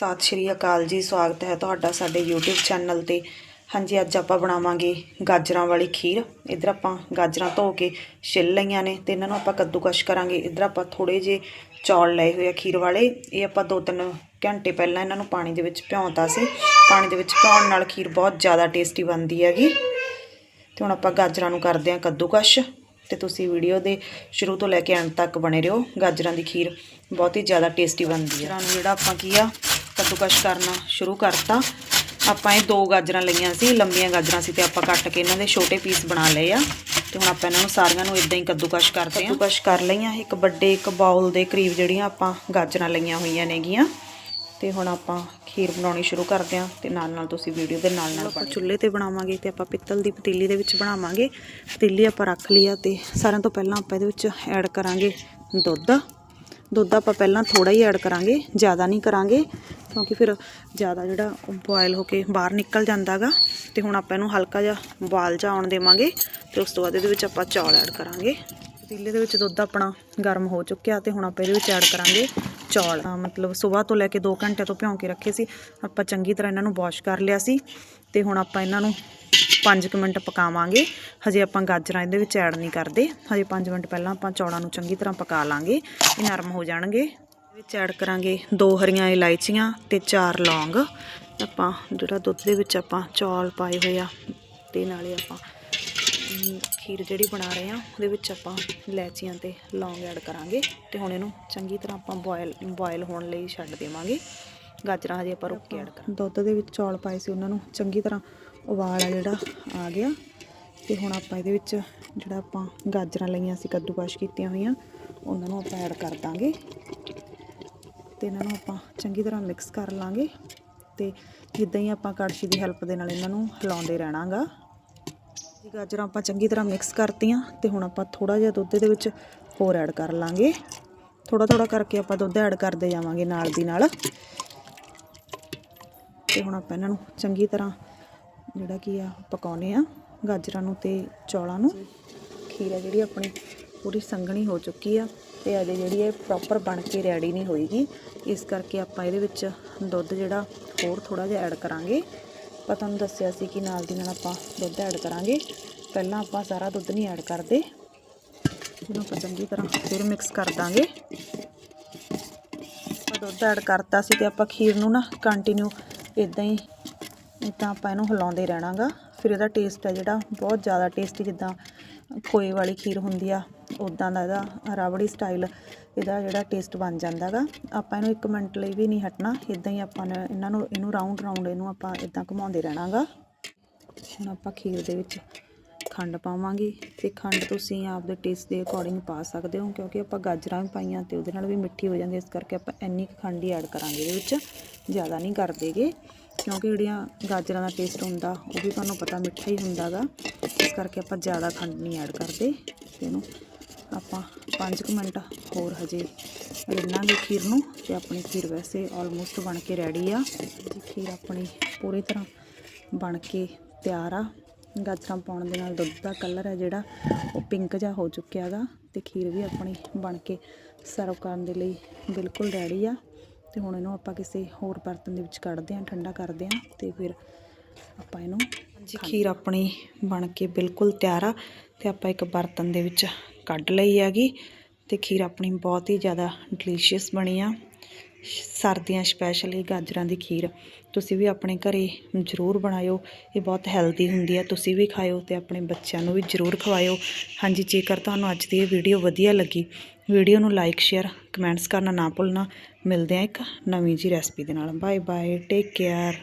ਸਤਿ ਸ਼੍ਰੀ ਅਕਾਲ ਜੀ, ਸਵਾਗਤ ਹੈ ਤੁਹਾਡਾ ਸਾਡੇ YouTube ਚੈਨਲ ਤੇ। ਹਾਂਜੀ, ਅੱਜ ਆਪਾਂ ਬਣਾਵਾਂਗੇ ਗਾਜਰਾਂ ਵਾਲੀ ਖੀਰ। ਇਧਰ ਆਪਾਂ ਗਾਜਰਾਂ ਧੋ ਕੇ ਛਿੱਲ ਲਈਆਂ ਨੇ ਤੇ ਇਹਨਾਂ ਨੂੰ ਆਪਾਂ ਕੱਦੂਕਸ਼ ਕਰਾਂਗੇ। ਇਧਰ ਆਪਾਂ ਥੋੜੇ ਜੇ ਚੌਲ ਲਏ ਹੋਏ ਆ ਖੀਰ ਵਾਲੇ। ਇਹ ਆਪਾਂ 2-3 ਘੰਟੇ ਪਹਿਲਾਂ ਇਹਨਾਂ ਨੂੰ ਪਾਣੀ ਦੇ ਵਿੱਚ ਭਿਉਂਤਾ ਸੀ। ਪਾਣੀ ਦੇ ਵਿੱਚ ਭਿਉਣ ਨਾਲ ਖੀਰ ਬਹੁਤ ਜ਼ਿਆਦਾ ਟੇਸਟੀ ਬਣਦੀ ਹੈਗੀ। ਤੇ ਹੁਣ ਆਪਾਂ ਗਾਜਰਾਂ ਨੂੰ ਕਰਦੇ ਹਾਂ ਕੱਦੂਕਸ਼। ਤੇ ਤੁਸੀਂ ਵੀਡੀਓ ਦੇ ਸ਼ੁਰੂ ਤੋਂ ਲੈ ਕੇ ਅੰਤ ਤੱਕ ਬਣੇ ਰਹੋ। ਗਾਜਰਾਂ ਦੀ ਖੀਰ ਬਹੁਤ ਹੀ ਜ਼ਿਆਦਾ ਟੇਸਟੀ ਬਣਦੀ ਹੈ। ਗਾਜਰਾਂ ਨੂੰ ਜਿਹੜਾ ਆਪਾਂ ਕੀ ਆ ਕੱਦੂਕਸ਼ ਕਰਨਾ ਸ਼ੁਰੂ ਕਰਤਾ। ਆਪਾਂ ਇਹ ਦੋ ਗਾਜਰਾਂ ਲਈਆਂ ਸੀ ਲੰਬੀਆਂ ਗਾਜਰਾਂ ਸੀ ਤੇ ਆਪਾਂ ਕੱਟ ਕੇ ਇਹਨਾਂ ਦੇ ਛੋਟੇ ਪੀਸ ਬਣਾ ਲਏ ਆ। ਤੇ ਹੁਣ ਆਪਾਂ ਇਹਨਾਂ ਨੂੰ ਸਾਰੀਆਂ ਨੂੰ ਇਦਾਂ ਹੀ ਕੱਦੂਕਸ਼ ਕਰਦੇ ਆ ਕੱਦੂਕਸ਼ ਕਰ ਲਈਆਂ ਇੱਕ ਵੱਡੇ ਇੱਕ ਬਾਉਲ ਦੇ ਕਰੀਬ ਜਿਹੜੀਆਂ ਆਪਾਂ ਗਾਜਰਾਂ ਲਈਆਂ ਹੋਈਆਂ ਨੇਗੀਆਂ। ਤੇ ਹੁਣ ਆਪਾਂ ਖੀਰ ਬਣਾਉਣੀ ਸ਼ੁਰੂ ਕਰਦੇ ਹਾਂ ਤੇ ਨਾਲ ਨਾਲ ਤੁਸੀਂ ਵੀਡੀਓ ਦੇ ਨਾਲ ਨਾਲ ਆਪਾਂ ਚੁੱਲ੍ਹੇ ਤੇ ਬਣਾਵਾਂਗੇ ਤੇ ਆਪਾਂ ਪਿੱਤਲ ਦੀ ਪਤੀਲੀ ਦੇ ਵਿੱਚ ਬਣਾਵਾਂਗੇ। ਪਤੀਲੀ ਆਪਾਂ ਰੱਖ ਲਈ ਆ ਤੇ ਸਾਰਿਆਂ ਤੋਂ ਪਹਿਲਾਂ ਆਪਾਂ ਇਹਦੇ ਵਿੱਚ ਐਡ ਕਰਾਂਗੇ ਦੁੱਧ। ਦੁੱਧ ਆਪਾਂ ਪਹਿਲਾਂ ਥੋੜਾ ਹੀ ਐਡ ਕਰਾਂਗੇ ਜ਼ਿਆਦਾ ਨਹੀਂ ਕਰਾਂਗੇ। ਕਿਉਂਕਿ ਫਿਰ ਜ਼ਿਆਦਾ ਜਿਹੜਾ ਬੋਇਲ ਹੋ ਕੇ ਬਾਹਰ ਨਿਕਲ ਜਾਂਦਾਗਾ ਤੇ ਹੁਣ ਆਪਾਂ ਇਹਨੂੰ ਹਲਕਾ ਜਿਹਾ ਉਬਾਲ ਜਾ ਆਉਣ ਦੇਵਾਂਗੇ ਤੇ ਉਸ ਤੋਂ ਬਾਅਦ ਇਹਦੇ ਵਿੱਚ ਆਪਾਂ ਚੌਲ ਐਡ ਕਰਾਂਗੇ। ਪਤੀਲੇ ਦੇ ਵਿੱਚ ਦੁੱਧ ਆਪਣਾ ਗਰਮ ਹੋ ਚੁੱਕਿਆ ਤੇ ਹੁਣ ਆਪਾਂ ਇਹਦੇ ਵਿੱਚ ਐਡ ਕਰਾਂਗੇ ਚੌਲ। ਮਤਲਬ ਸਵੇਰ ਤੋਂ ਲੈ ਕੇ 2 ਘੰਟੇ ਤੋਂ ਭਿਉਂ ਕੇ ਰੱਖੇ ਸੀ। ਆਪਾਂ ਚੰਗੀ ਤਰ੍ਹਾਂ ਇਹਨਾਂ ਨੂੰ ਵਾਸ਼ ਕਰ ਲਿਆ ਸੀ ਤੇ ਹੁਣ ਆਪਾਂ ਇਹਨਾਂ ਨੂੰ 5 ਮਿੰਟ ਪਕਾਵਾਂਗੇ। ਹਜੇ ਆਪਾਂ ਗਾਜਰਾਂ ਇਹਦੇ ਵਿੱਚ ਐਡ ਨਹੀਂ ਕਰਦੇ। ਹਜੇ 5 ਮਿੰਟ ਪਹਿਲਾਂ ਆਪਾਂ ਚੌਲਾਂ ਨੂੰ ਚੰਗੀ ਤਰ੍ਹਾਂ ਪਕਾ ਲਾਂਗੇ। ਇਹ ਨਰਮ ਹੋ ਜਾਣਗੇ। ਵਿੱਚ ਐਡ ਕਰਾਂਗੇ ਦੋ ਹਰੀਆਂ ਇਲਾਇਚੀਆਂ ਤੇ ਚਾਰ ਲੌਂਗ। ਆਪਾਂ ਜਿਹੜਾ ਦੁੱਧ ਦੇ ਵਿੱਚ ਆਪਾਂ ਚੌਲ ਪਾਏ ਹੋਏ ਆ, ਤੇ ਨਾਲੇ ਆਪਾਂ ਖੀਰ ਜਿਹੜੀ ਬਣਾ ਰਹੇ ਆ, ਉਹਦੇ ਵਿੱਚ ਆਪਾਂ ਇਲਾਇਚੀਆਂ ਤੇ ਲੌਂਗ ਐਡ ਕਰਾਂਗੇ। ਤੇ ਹੁਣ ਇਹਨੂੰ ਚੰਗੀ ਤਰ੍ਹਾਂ ਆਪਾਂ ਬੋਇਲ ਬੋਇਲ ਹੋਣ ਲਈ ਛੱਡ ਦੇਵਾਂਗੇ। ਗਾਜਰਾਂ ਹਜੇ ਆਪਾਂ ਰੁੱਕ ਕੇ ਐਡ ਕਰਾਂਗੇ। ਦੁੱਧ ਦੇ ਵਿੱਚ ਚੌਲ ਪਾਏ ਸੀ ਉਹਨਾਂ ਨੂੰ, ਚੰਗੀ ਤਰ੍ਹਾਂ ਉਬਾਲ ਆ ਜਿਹੜਾ, ਆ ਗਿਆ। ਤੇ ਹੁਣ ਆਪਾਂ ਇਹਦੇ ਵਿੱਚ ਜਿਹੜਾ ਆਪਾਂ ਗਾਜਰਾਂ ਲਈਆਂ ਸੀ, ਕੱਦੂਕਸ਼ ਕੀਤੀਆਂ ਹੋਈਆਂ, ਉਹਨਾਂ ਨੂੰ ਆਪਾਂ ਐਡ ਕਰ ਦਾਂਗੇ। ਤੇ ਇਹਨਾਂ ਨੂੰ ਆਪਾਂ ਚੰਗੀ ਤਰ੍ਹਾਂ ਮਿਕਸ ਕਰ ਲਾਂਗੇ ਤੇ ਜਿੱਦਾਂ ਹੀ ਆਪਾਂ ਕੜਛੀ ਦੀ ਹੈਲਪ ਦੇ ਨਾਲ ਇਹਨਾਂ ਨੂੰ ਹਿਲਾਉਂਦੇ ਰਹਿਣਾਗਾ। ਜੀ ਗਾਜਰਾਂ ਆਪਾਂ ਚੰਗੀ ਤਰ੍ਹਾਂ ਮਿਕਸ ਕਰਤੀਆਂ ਤੇ ਹੁਣ ਆਪਾਂ ਥੋੜਾ ਜਿਹਾ ਦੁੱਧ ਦੇ ਵਿੱਚ ਹੋਰ ਐਡ ਕਰ ਲਾਂਗੇ। ਥੋੜਾ ਥੋੜਾ ਕਰਕੇ ਆਪਾਂ ਦੁੱਧ ਐਡ ਕਰਦੇ ਜਾਵਾਂਗੇ ਨਾਲ ਦੀ ਨਾਲ। ਤੇ ਹੁਣ ਆਪਾਂ ਇਹਨਾਂ ਨੂੰ ਚੰਗੀ ਤਰ੍ਹਾਂ ਜਿਹੜਾ ਕੀ ਆ ਪਕਾਉਨੇ ਆ ਗਾਜਰਾਂ ਨੂੰ ਤੇ ਚੌਲਾਂ ਨੂੰ। ਖੀਰ ਆ ਜਿਹੜੀ ਆਪਣੀ ਪੂਰੀ ਸੰਘਣੀ ਹੋ ਚੁੱਕੀ ਆ ਤੇ ਅਜੇ ਜਿਹੜੀ ਇਹ ਪ੍ਰੋਪਰ ਬਣ ਕੇ ਰੈਡੀ ਨਹੀਂ ਹੋਏਗੀ ਇਸ ਕਰਕੇ ਆਪਾਂ ਇਹਦੇ ਵਿੱਚ ਦੁੱਧ ਜਿਹੜਾ ਹੋਰ ਥੋੜਾ ਜਿਹਾ ਐਡ ਕਰਾਂਗੇ। ਆਪਾਂ ਤੁਹਾਨੂੰ ਦੱਸਿਆ ਸੀ ਕਿ ਨਾਲ ਦੀ ਨਾਲ ਆਪਾਂ ਦੁੱਧ ਐਡ ਕਰਾਂਗੇ। ਪਹਿਲਾਂ ਆਪਾਂ ਸਾਰਾ ਦੁੱਧ ਨਹੀਂ ਐਡ ਕਰਦੇ। ਇਹਨੂੰ ਆਪਾਂ ਚੰਗੀ ਤਰ੍ਹਾਂ ਫਿਰ ਮਿਕਸ ਕਰ ਦਾਂਗੇ। ਆਪਾਂ ਦੁੱਧ ਐਡ ਕਰਤਾ ਸੀ ਤੇ ਆਪਾਂ ਖੀਰ ਨੂੰ ਨਾ ਕੰਟੀਨਿਊ ਇਦਾਂ ਹੀ ਇਦਾਂ ਆਪਾਂ ਇਹਨੂੰ ਹਿਲਾਉਂਦੇ ਰਹਿਣਾਗਾ। ਫਿਰ ਇਹਦਾ ਟੇਸਟ ਹੈ ਜਿਹੜਾ, ਬਹੁਤ ਜ਼ਿਆਦਾ ਟੇਸਟੀ ਜਿੱਦਾਂ ਖੋਏ ਵਾਲੀ ਖੀਰ ਹੁੰਦੀ ਆ ਉਦਾਂ ਦਾ ਇਹਦਾ ਰਾਬੜੀ ਸਟਾਈਲ ਇਹਦਾ ਜਿਹੜਾ ਟੇਸਟ ਬਣ ਜਾਂਦਾ ਜਾਂਦਾਗਾ ਆਪਾਂ ਇਹਨੂੰ 1 ਮਿੰਟ ਲਈ ਵੀ ਨਹੀਂ ਹਟਣਾ ਇਦਾਂ ਹੀ ਆਪਾਂ ਨੇ ਇਹਨਾਂ ਨੂੰ ਇਹਨੂੰ ਰਾਉਂਡ ਰਾਉਂਡ ਇਹਨੂੰ ਆਪਾਂ ਇਦਾਂ ਘੁਮਾਉਂਦੇ ਰਹਿਣਾਗਾ ਹੁਣ ਆਪਾਂ ਖੀਰ ਦੇ ਵਿੱਚ ਖੰਡ ਪਾਵਾਂਗੇ ਤੇ ਖੰਡ ਤੁਸੀਂ ਆਪਦੇ ਟੇਸਟ ਦੇ ਅਕੋਰਡਿੰਗ ਪਾ ਸਕਦੇ ਹੋ ਕਿਉਂਕਿ ਆਪਾਂ ਗਾਜਰਾਂ ਵੀ ਪਾਈਆਂ ਤੇ ਉਹਦੇ ਨਾਲ ਵੀ ਮਿੱਠੀ ਹੋ ਜਾਂਦੀ ਹੈ, ਇਸ ਕਰਕੇ ਆਪਾਂ ਇੰਨੀ ਕੁ ਖੰਡ ਹੀ ਐਡ ਕਰਾਂਗੇ ਇਹਦੇ ਵਿੱਚ ਜ਼ਿਆਦਾ ਨਹੀਂ ਕਰਦੇਗੇ। ਕਿਉਂਕਿ ਜਿਹੜੀਆਂ ਗਾਜਰਾਂ ਦਾ ਟੇਸਟ ਹੁੰਦਾ, ਉਹ ਵੀ ਤੁਹਾਨੂੰ ਪਤਾ ਮਿੱਠਾ ਹੀ ਹੁੰਦਾਗਾ। ਇਸ ਕਰਕੇ ਆਪਾਂ ਜ਼ਿਆਦਾ ਖੰਡ ਨਹੀਂ ਐਡ ਕਰਦੇ। ਤੇ ਇਹਨੂੰ ਆਪਾਂ 5 ਮਿੰਟ ਹੋਰ ਹਜੇ ਰਿੰਨਾਂਗੇ ਖੀਰ ਨੂੰ ਤੇ ਆਪਣੀ ਖੀਰ ਵੈਸੇ ਆਲਮੋਸਟ ਬਣ ਕੇ ਰੈਡੀ ਆ। ਜੀ ਖੀਰ ਆਪਣੀ ਪੂਰੀ ਤਰ੍ਹਾਂ ਬਣ ਕੇ ਤਿਆਰ ਆ। ਗਾਜਰਾਂ ਪਾਉਣ ਦੇ ਨਾਲ ਦੁੱਧ ਦਾ ਕਲਰ ਹੈ ਜਿਹੜਾ, ਉਹ ਪਿੰਕ ਜਿਹਾ ਹੋ ਚੁੱਕਿਆ ਗਾ ਤੇ ਖੀਰ ਵੀ ਆਪਣੀ ਬਣ ਕੇ ਸਰਵ ਕਰਨ ਦੇ ਲਈ ਬਿਲਕੁਲ ਰੈਡੀ ਆ। ਤੇ ਹੁਣ ਇਹਨੂੰ ਆਪਾਂ ਕਿਸੇ ਹੋਰ ਬਰਤਨ ਦੇ ਵਿੱਚ ਕੱਢਦੇ ਹਾਂ ਠੰਡਾ ਕਰਦੇ ਹਾਂ ਤੇ ਫਿਰ ਆਪਾਂ ਇਹਨੂੰ ਜੀ ਖੀਰ ਆਪਣੀ ਬਣ ਕੇ ਬਿਲਕੁਲ ਤਿਆਰ ਆ ਤੇ ਆਪਾਂ ਇੱਕ ਬਰਤਨ ਦੇ ਵਿੱਚ ਕੱਢ ਲਈ ਹੈਗੀ ਤੇ ਖੀਰ ਆਪਣੀ ਬਹੁਤ ਹੀ ਜ਼ਿਆਦਾ ਡਿਲੀਸ਼ੀਅਸ ਬਣੀ ਆ। ਸਰਦੀਆਂ ਸਪੈਸ਼ਲ ਇਹ ਗਾਜਰਾਂ ਦੀ ਖੀਰ, ਤੁਸੀਂ ਵੀ ਆਪਣੇ ਘਰੇ ਜ਼ਰੂਰ ਬਣਾਇਓ, ਇਹ ਬਹੁਤ ਹੈਲਦੀ ਹੁੰਦੀ ਹੈ, ਤੁਸੀਂ ਵੀ ਖਾਇਓ ਤੇ ਆਪਣੇ ਬੱਚਿਆਂ ਨੂੰ ਵੀ ਜ਼ਰੂਰ ਖਵਾਇਓ। ਹਾਂਜੀ, ਜੇਕਰ ਤੁਹਾਨੂੰ ਅੱਜ ਦੀ ਇਹ ਵੀਡੀਓ ਵਧੀਆ ਲੱਗੀ ਵੀਡੀਓ ਨੂੰ ਲਾਈਕ ਸ਼ੇਅਰ ਕਮੈਂਟਸ ਕਰਨਾ ਨਾ ਭੁੱਲਣਾ। ਮਿਲਦੇ ਆ ਇੱਕ ਨਵੀਂ ਜੀ ਰੈਸਪੀ ਦੇ ਨਾਲ। Bye bye take care